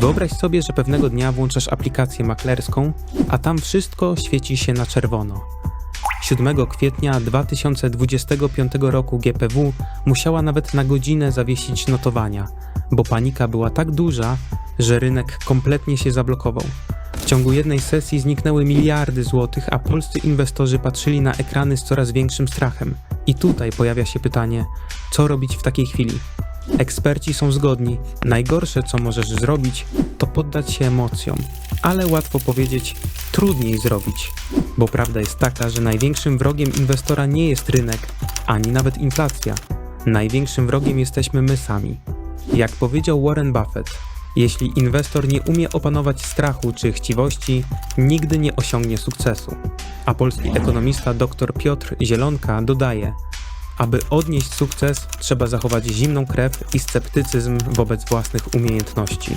Wyobraź sobie, że pewnego dnia włączasz aplikację maklerską, a tam wszystko świeci się na czerwono. 7 kwietnia 2025 roku GPW musiała nawet na godzinę zawiesić notowania, bo panika była tak duża, że rynek kompletnie się zablokował. W ciągu jednej sesji zniknęły miliardy złotych, a polscy inwestorzy patrzyli na ekrany z coraz większym strachem. I tutaj pojawia się pytanie, co robić w takiej chwili? Eksperci są zgodni. Najgorsze, co możesz zrobić, to poddać się emocjom, ale łatwo powiedzieć, trudniej zrobić, bo prawda jest taka, że największym wrogiem inwestora nie jest rynek, ani nawet inflacja. Największym wrogiem jesteśmy my sami. Jak powiedział Warren Buffett, jeśli inwestor nie umie opanować strachu czy chciwości, nigdy nie osiągnie sukcesu. A polski ekonomista dr Piotr Zielonka dodaje, aby odnieść sukces, trzeba zachować zimną krew i sceptycyzm wobec własnych umiejętności.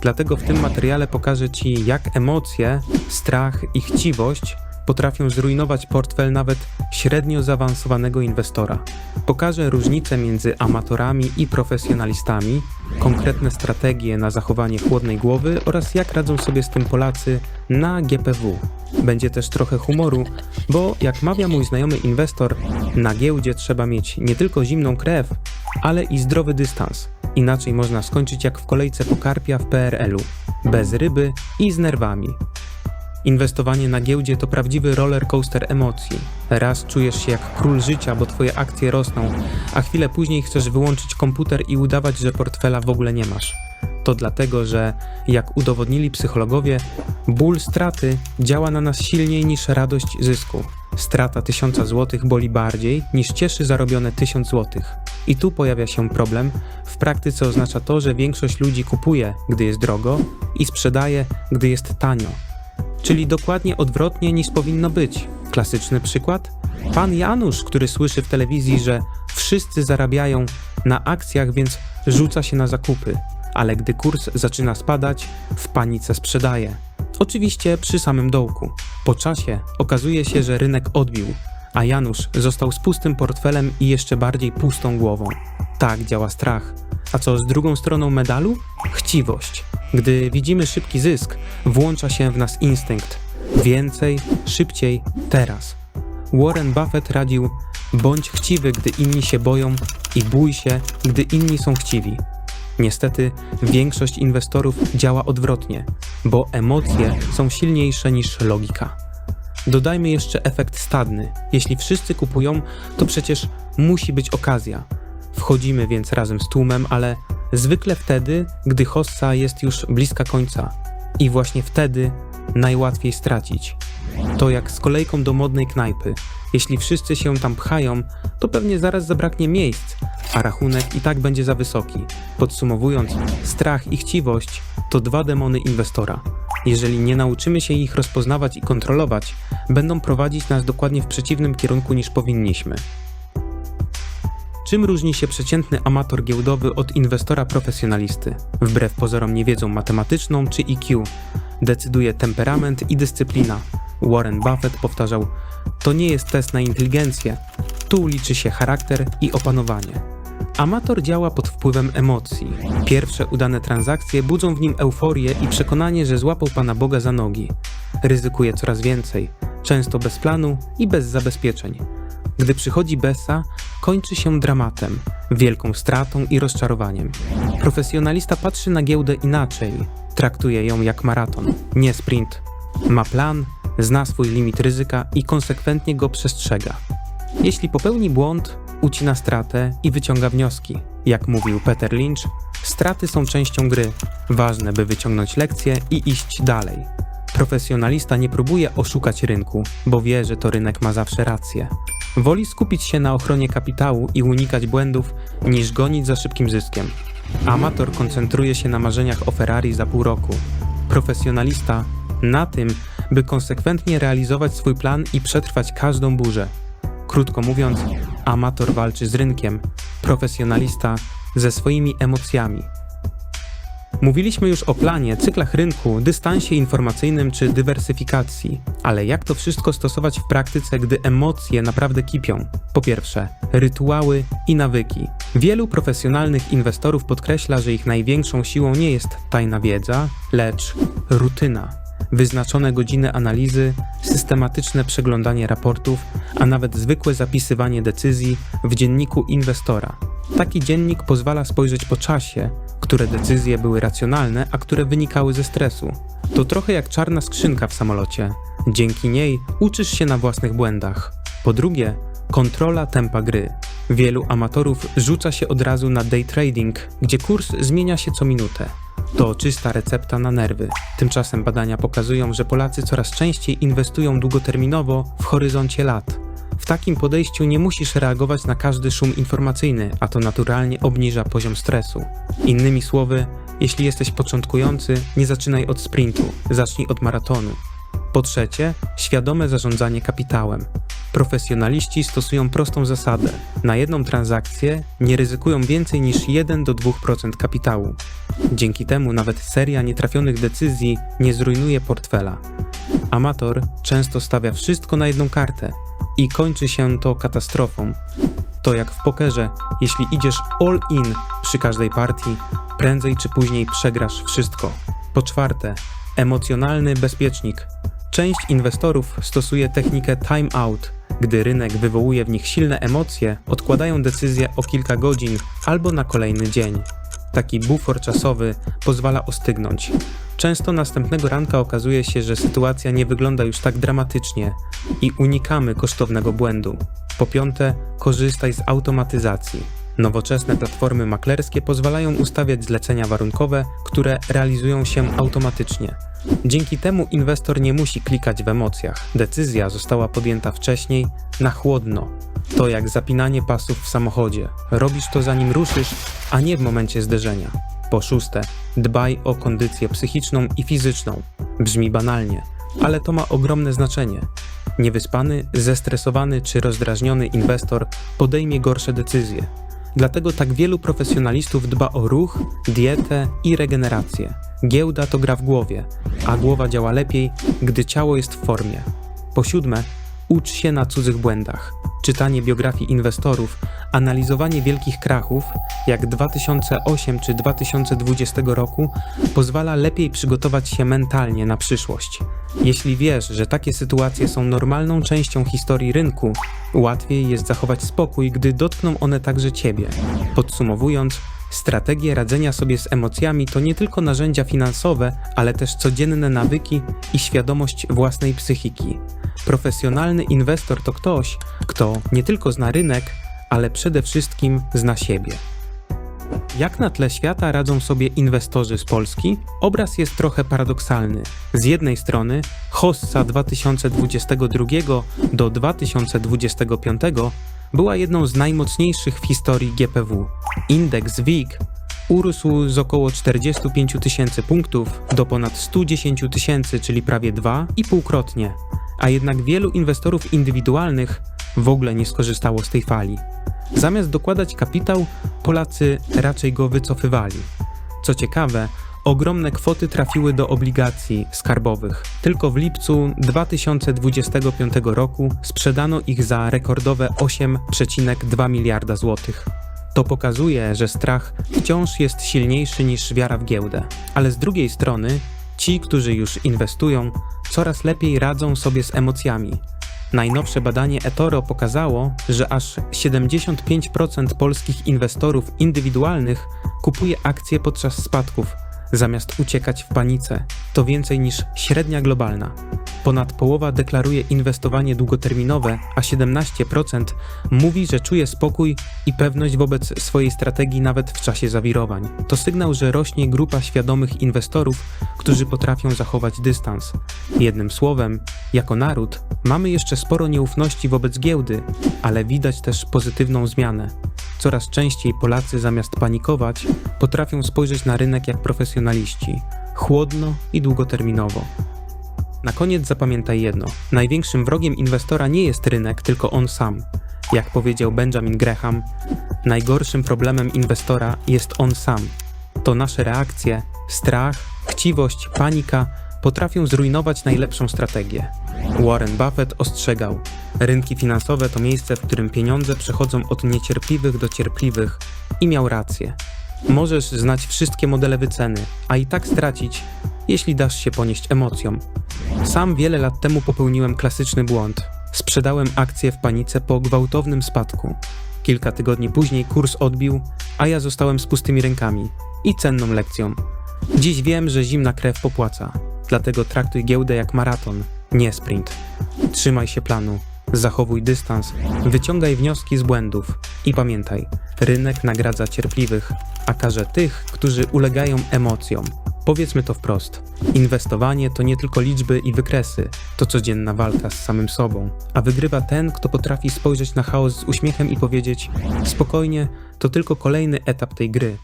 Dlatego w tym materiale pokażę Ci, jak emocje, strach i chciwość potrafią zrujnować portfel nawet średnio zaawansowanego inwestora. Pokażę różnice między amatorami i profesjonalistami, konkretne strategie na zachowanie chłodnej głowy oraz jak radzą sobie z tym Polacy na GPW. Będzie też trochę humoru, bo jak mawia mój znajomy inwestor, na giełdzie trzeba mieć nie tylko zimną krew, ale i zdrowy dystans. Inaczej można skończyć jak w kolejce po karpia w PRL-u, bez ryby i z nerwami. Inwestowanie na giełdzie to prawdziwy roller coaster emocji. Raz czujesz się jak król życia, bo twoje akcje rosną, a chwilę później chcesz wyłączyć komputer i udawać, że portfela w ogóle nie masz. To dlatego, że jak udowodnili psychologowie, ból straty działa na nas silniej niż radość zysku. Strata 1000 zł boli bardziej niż cieszy zarobione 1000 zł. I tu pojawia się problem. W praktyce oznacza to, że większość ludzi kupuje, gdy jest drogo i sprzedaje, gdy jest tanio czyli dokładnie odwrotnie niż powinno być. Klasyczny przykład? Pan Janusz, który słyszy w telewizji, że wszyscy zarabiają na akcjach, więc rzuca się na zakupy, ale gdy kurs zaczyna spadać, w panice sprzedaje. Oczywiście przy samym dołku. Po czasie okazuje się, że rynek odbił, a Janusz został z pustym portfelem i jeszcze bardziej pustą głową. Tak działa strach. A co z drugą stroną medalu? Chciwość. Gdy widzimy szybki zysk, włącza się w nas instynkt. Więcej, szybciej, teraz. Warren Buffett radził: bądź chciwy, gdy inni się boją, i bój się, gdy inni są chciwi. Niestety, większość inwestorów działa odwrotnie, bo emocje są silniejsze niż logika. Dodajmy jeszcze efekt stadny. Jeśli wszyscy kupują, to przecież musi być okazja. Wchodzimy więc razem z tłumem, ale zwykle wtedy, gdy hossa jest już bliska końca. I właśnie wtedy najłatwiej stracić. To jak z kolejką do modnej knajpy. Jeśli wszyscy się tam pchają, to pewnie zaraz zabraknie miejsc, a rachunek i tak będzie za wysoki. Podsumowując, strach i chciwość to dwa demony inwestora. Jeżeli nie nauczymy się ich rozpoznawać i kontrolować, będą prowadzić nas dokładnie w przeciwnym kierunku niż powinniśmy. Czym różni się przeciętny amator giełdowy od inwestora profesjonalisty? Wbrew pozorom niewiedzą matematyczną czy IQ decyduje temperament i dyscyplina. Warren Buffett powtarzał: To nie jest test na inteligencję, tu liczy się charakter i opanowanie. Amator działa pod wpływem emocji. Pierwsze udane transakcje budzą w nim euforię i przekonanie, że złapał Pana Boga za nogi. Ryzykuje coraz więcej, często bez planu i bez zabezpieczeń. Gdy przychodzi Bessa, kończy się dramatem, wielką stratą i rozczarowaniem. Profesjonalista patrzy na giełdę inaczej, traktuje ją jak maraton, nie sprint. Ma plan, zna swój limit ryzyka i konsekwentnie go przestrzega. Jeśli popełni błąd, ucina stratę i wyciąga wnioski. Jak mówił Peter Lynch, straty są częścią gry. Ważne, by wyciągnąć lekcje i iść dalej. Profesjonalista nie próbuje oszukać rynku, bo wie, że to rynek ma zawsze rację. Woli skupić się na ochronie kapitału i unikać błędów, niż gonić za szybkim zyskiem. Amator koncentruje się na marzeniach o Ferrari za pół roku. Profesjonalista na tym, by konsekwentnie realizować swój plan i przetrwać każdą burzę. Krótko mówiąc, amator walczy z rynkiem, profesjonalista ze swoimi emocjami. Mówiliśmy już o planie, cyklach rynku, dystansie informacyjnym czy dywersyfikacji, ale jak to wszystko stosować w praktyce, gdy emocje naprawdę kipią? Po pierwsze, rytuały i nawyki. Wielu profesjonalnych inwestorów podkreśla, że ich największą siłą nie jest tajna wiedza, lecz rutyna. Wyznaczone godziny analizy, systematyczne przeglądanie raportów, a nawet zwykłe zapisywanie decyzji w dzienniku inwestora. Taki dziennik pozwala spojrzeć po czasie, które decyzje były racjonalne, a które wynikały ze stresu. To trochę jak czarna skrzynka w samolocie. Dzięki niej uczysz się na własnych błędach. Po drugie, kontrola tempa gry. Wielu amatorów rzuca się od razu na day trading, gdzie kurs zmienia się co minutę. To czysta recepta na nerwy. Tymczasem badania pokazują, że Polacy coraz częściej inwestują długoterminowo w horyzoncie lat. W takim podejściu nie musisz reagować na każdy szum informacyjny, a to naturalnie obniża poziom stresu. Innymi słowy, jeśli jesteś początkujący, nie zaczynaj od sprintu, zacznij od maratonu. Po trzecie, świadome zarządzanie kapitałem. Profesjonaliści stosują prostą zasadę. Na jedną transakcję nie ryzykują więcej niż 1 do 2% kapitału. Dzięki temu nawet seria nietrafionych decyzji nie zrujnuje portfela. Amator często stawia wszystko na jedną kartę i kończy się to katastrofą. To jak w pokerze, jeśli idziesz all in przy każdej partii, prędzej czy później przegrasz wszystko. Po czwarte, emocjonalny bezpiecznik. Część inwestorów stosuje technikę time out. Gdy rynek wywołuje w nich silne emocje, odkładają decyzję o kilka godzin albo na kolejny dzień. Taki bufor czasowy pozwala ostygnąć. Często następnego ranka okazuje się, że sytuacja nie wygląda już tak dramatycznie i unikamy kosztownego błędu. Po piąte, korzystaj z automatyzacji. Nowoczesne platformy maklerskie pozwalają ustawiać zlecenia warunkowe, które realizują się automatycznie. Dzięki temu inwestor nie musi klikać w emocjach. Decyzja została podjęta wcześniej, na chłodno. To jak zapinanie pasów w samochodzie. Robisz to zanim ruszysz, a nie w momencie zderzenia. Po szóste, dbaj o kondycję psychiczną i fizyczną. Brzmi banalnie, ale to ma ogromne znaczenie. Niewyspany, zestresowany czy rozdrażniony inwestor podejmie gorsze decyzje. Dlatego tak wielu profesjonalistów dba o ruch, dietę i regenerację. Giełda to gra w głowie, a głowa działa lepiej, gdy ciało jest w formie. Po siódme, ucz się na cudzych błędach. Czytanie biografii inwestorów, analizowanie wielkich krachów, jak 2008 czy 2020 roku, pozwala lepiej przygotować się mentalnie na przyszłość. Jeśli wiesz, że takie sytuacje są normalną częścią historii rynku, łatwiej jest zachować spokój, gdy dotkną one także ciebie. Podsumowując, strategie radzenia sobie z emocjami to nie tylko narzędzia finansowe, ale też codzienne nawyki i świadomość własnej psychiki. Profesjonalny inwestor to ktoś, kto nie tylko zna rynek, ale przede wszystkim zna siebie. Jak na tle świata radzą sobie inwestorzy z Polski? Obraz jest trochę paradoksalny. Z jednej strony Hossa 2022 do 2025 była jedną z najmocniejszych w historii GPW. Indeks WIG urósł z około 45 tysięcy punktów do ponad 110 tysięcy, czyli prawie 2,5-krotnie, a jednak wielu inwestorów indywidualnych w ogóle nie skorzystało z tej fali. Zamiast dokładać kapitał, Polacy raczej go wycofywali. Co ciekawe, ogromne kwoty trafiły do obligacji skarbowych. Tylko w lipcu 2025 roku sprzedano ich za rekordowe 8,2 miliarda złotych. To pokazuje, że strach wciąż jest silniejszy niż wiara w giełdę. Ale z drugiej strony, ci, którzy już inwestują, coraz lepiej radzą sobie z emocjami. Najnowsze badanie eToro pokazało, że aż 75% polskich inwestorów indywidualnych kupuje akcje podczas spadków, zamiast uciekać w panice. To więcej niż średnia globalna. Ponad połowa deklaruje inwestowanie długoterminowe, a 17% mówi, że czuje spokój i pewność wobec swojej strategii nawet w czasie zawirowań. To sygnał, że rośnie grupa świadomych inwestorów, którzy potrafią zachować dystans. Jednym słowem, jako naród mamy jeszcze sporo nieufności wobec giełdy, ale widać też pozytywną zmianę. Coraz częściej Polacy zamiast panikować, potrafią spojrzeć na rynek jak profesjonaliści, chłodno i długoterminowo. Na koniec zapamiętaj jedno: największym wrogiem inwestora nie jest rynek, tylko on sam. Jak powiedział Benjamin Graham, najgorszym problemem inwestora jest on sam. To nasze reakcje Strach, chciwość, panika potrafią zrujnować najlepszą strategię. Warren Buffett ostrzegał: Rynki finansowe to miejsce, w którym pieniądze przechodzą od niecierpliwych do cierpliwych i miał rację. Możesz znać wszystkie modele wyceny, a i tak stracić, jeśli dasz się ponieść emocjom. Sam wiele lat temu popełniłem klasyczny błąd. Sprzedałem akcje w panice po gwałtownym spadku. Kilka tygodni później kurs odbił, a ja zostałem z pustymi rękami i cenną lekcją. Dziś wiem, że zimna krew popłaca, dlatego traktuj giełdę jak maraton, nie sprint. Trzymaj się planu, zachowuj dystans, wyciągaj wnioski z błędów i pamiętaj, rynek nagradza cierpliwych, a karze tych, którzy ulegają emocjom. Powiedzmy to wprost. Inwestowanie to nie tylko liczby i wykresy, to codzienna walka z samym sobą, a wygrywa ten, kto potrafi spojrzeć na chaos z uśmiechem i powiedzieć: Spokojnie, to tylko kolejny etap tej gry.